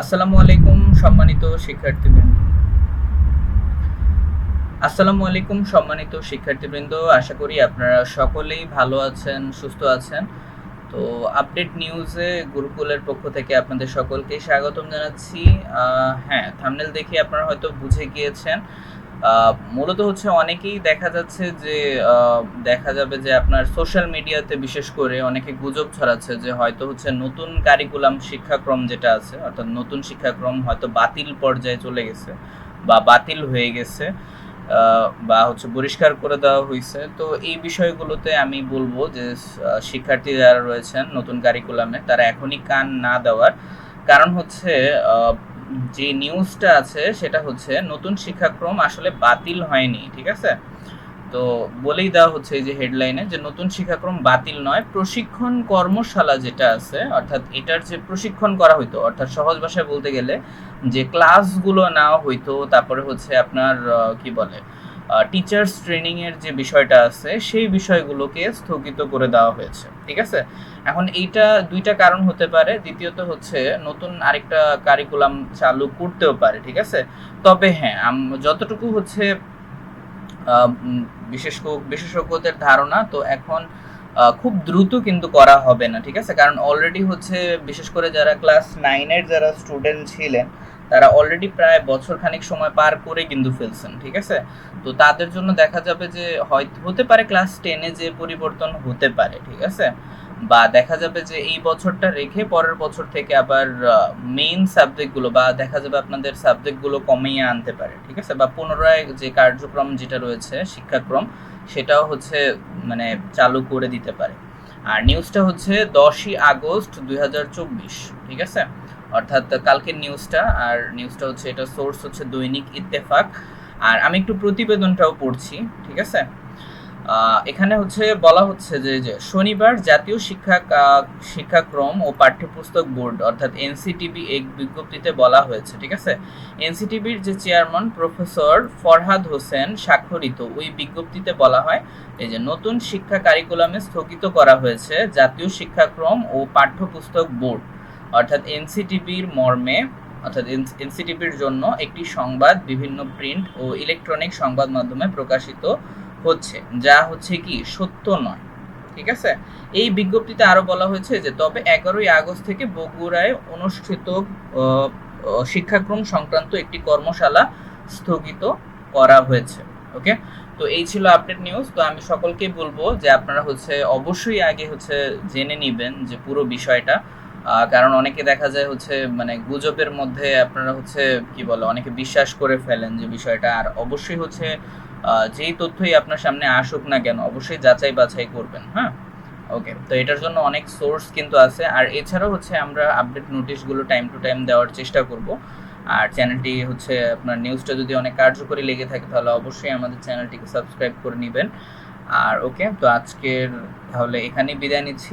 আসসালামু আলাইকুম সম্মানিত শিক্ষার্থীবৃন্দ। আসসালামু আলাইকুম সম্মানিত শিক্ষার্থীবৃন্দ, আশা করি আপনারা সকলেই ভালো আছেন, সুস্থ আছেন। তো আপডেট নিউজে গুরুকুলের পক্ষ থেকে আপনাদের সকলকে স্বাগতম জানাচ্ছি। হ্যাঁ থামনেল দেখে আপনারা হয়তো বুঝে গিয়েছেন। মূলত হচ্ছে অনেকেই দেখা যাচ্ছে যে দেখা যাবে যে আপনার সোশ্যাল মিডিয়াতে বিশেষ করে অনেকে গুজব ছড়াচ্ছে যে হয়তো হচ্ছে নতুন কারিকুলাম শিক্ষাক্রম যেটা আছে, অর্থাৎ নতুন শিক্ষাক্রম হয়তো বাতিল পর্যায়ে চলে গেছে বা বাতিল হয়ে গেছে বা হচ্ছে পরিষ্কার করে দেওয়া হয়েছে। তো এই বিষয়গুলোতে আমি বলব যে শিক্ষার্থী যারা রয়েছেন নতুন কারিকুলামে তারা এখনই কান না দেওয়ার। কারণ হচ্ছে যে নিউজটা আছে সেটা হচ্ছে নতুন শিক্ষাক্রম আসলে বাতিল হয়নি, ঠিক আছে? তো বলেই দেওয়া হচ্ছে এই যে হেডলাইনে যে নতুন শিক্ষাক্রম বাতিল নয়, প্রশিক্ষণ কর্মশালা যেটা আছে, অর্থাৎ এটার যে প্রশিক্ষণ করা হইতো, অর্থাৎ সহজ ভাষায় বলতে গেলে যে ক্লাসগুলো নেওয়া হইতো, তারপরে হচ্ছে আপনার কি বলে টিচার্স ট্রেনিং এর যে বিষয়টা আছে, সেই বিষয়গুলোকে স্থগিত করে দেওয়া হয়েছে, ঠিক আছে? এখন এইটা দুইটা কারণ হতে পারে। দ্বিতীয়ত হচ্ছে, নতুন আরেকটা কারিকুলাম চালু করতেও পারে, ঠিক আছে? তবে হ্যাঁ যতটুকু হচ্ছে বিশেষ বিশেষজ্ঞদের ধারণা, তো এখন খুব দ্রুত কিন্তু করা হবে না, ঠিক আছে? কারণ অলরেডি হচ্ছে, বিশেষ করে যারা ক্লাস নাইনের যারা স্টুডেন্ট ছিলেন তারা অলরেডি প্রায় বছর খানিক সময় পার করে কিন্তু ফেলছেন, ঠিক আছে? তো তাদের জন্য দেখা যাবে যে হয়তো হতে পারে ক্লাস টেনে যে পরিবর্তন হতে পারে, ঠিক আছে? বা দেখা যাবে যে এই বছরটা রেখে পরের বছর থেকে আবার মেইন সাবজেক্টগুলো বা দেখা যাবে আপনাদের সাবজেক্টগুলো কমিয়ে আনতে পারে, ঠিক আছে? বা পুনরায় যে কার্যক্রম যেটা রয়েছে, শিক্ষাক্রম, সেটাও হচ্ছে মানে চালু করে দিতে পারে। আর নিউজটা হচ্ছে দশই আগস্ট দুই হাজার চব্বিশ, ঠিক আছে? অর্থাৎ কালকের নিউজটা আর নিউজটা হচ্ছে, এটা সোর্স হচ্ছে দৈনিক ইত্তেফাক। আর আমি একটু প্রতিবেদনটাও পড়ছি, ঠিক আছে? এখানে হচ্ছে বলা হচ্ছে যে যে শনিবার জাতীয় শিক্ষা শিক্ষাক্রম ও পাঠ্যপুস্তক বোর্ড, অর্থাৎ এনসিটিবি এক বিজ্ঞপ্তিতে বলা হয়েছে, ঠিক আছে? এনসিটিবির যে চেয়ারম্যান প্রফেসর ফরহাদ হোসেন স্বাক্ষরিত, ওই বিজ্ঞপ্তিতে বলা হয়, এই যে নতুন শিক্ষা কারিকুলামে স্থগিত করা হয়েছে জাতীয় শিক্ষাক্রম ও পাঠ্যপুস্তক বোর্ড। অর্থাৎ এনসিটিবির মর্মে, অর্থাৎ এনসিটিবির জন্য একটি সংবাদ, বিভিন্ন প্রিন্ট ও ইলেকট্রনিক সংবাদ মাধ্যমে প্রকাশিত হচ্ছে, যা হচ্ছে কি? সত্য নয়, ঠিক আছে? এই বিজ্ঞপ্তিতে আরও বলা হয়েছে যে, তবে এগারোই আগস্ট থেকে বগুড়ায় অনুষ্ঠিত শিক্ষাক্রম সংক্রান্ত একটি কর্মশালা স্থগিত করা হয়েছে, ওকে? তো এই ছিল আপডেট নিউজ তো আমি সকলকে বলব যে, আপনারা হচ্ছে অবশ্যই আগে হচ্ছে জেনে নিবেন যে পুরো বিষয়টা। কারণ অনেকে দেখা যায় হচ্ছে মানে গুজবের মধ্যে আপনারা হচ্ছে, কি বলে, অনেকে বিশ্বাস করে ফেলেন যে বিষয়টা। আর অবশ্যই হচ্ছে যেই তথ্যই আপনার সামনে আসুক না কেন, অবশ্যই যাচাই বাছাই করবেন হ্যাঁ? ওকে তো এটার জন্য অনেক সোর্স কিন্তু আছে। আর এছাড়াও হচ্ছে আমরা আপডেট নোটিশগুলো টাইম টু টাইম দেওয়ার চেষ্টা করব। আর চ্যানেলটি হচ্ছে, আপনার নিউজটা যদি অনেক কার্যকরী লেগে থাকে, তাহলে অবশ্যই আমাদের চ্যানেলটিকে সাবস্ক্রাইব করে নেবেন। আর ওকে তো আজকের, তাহলে এখানেই বিদায় নিচ্ছি।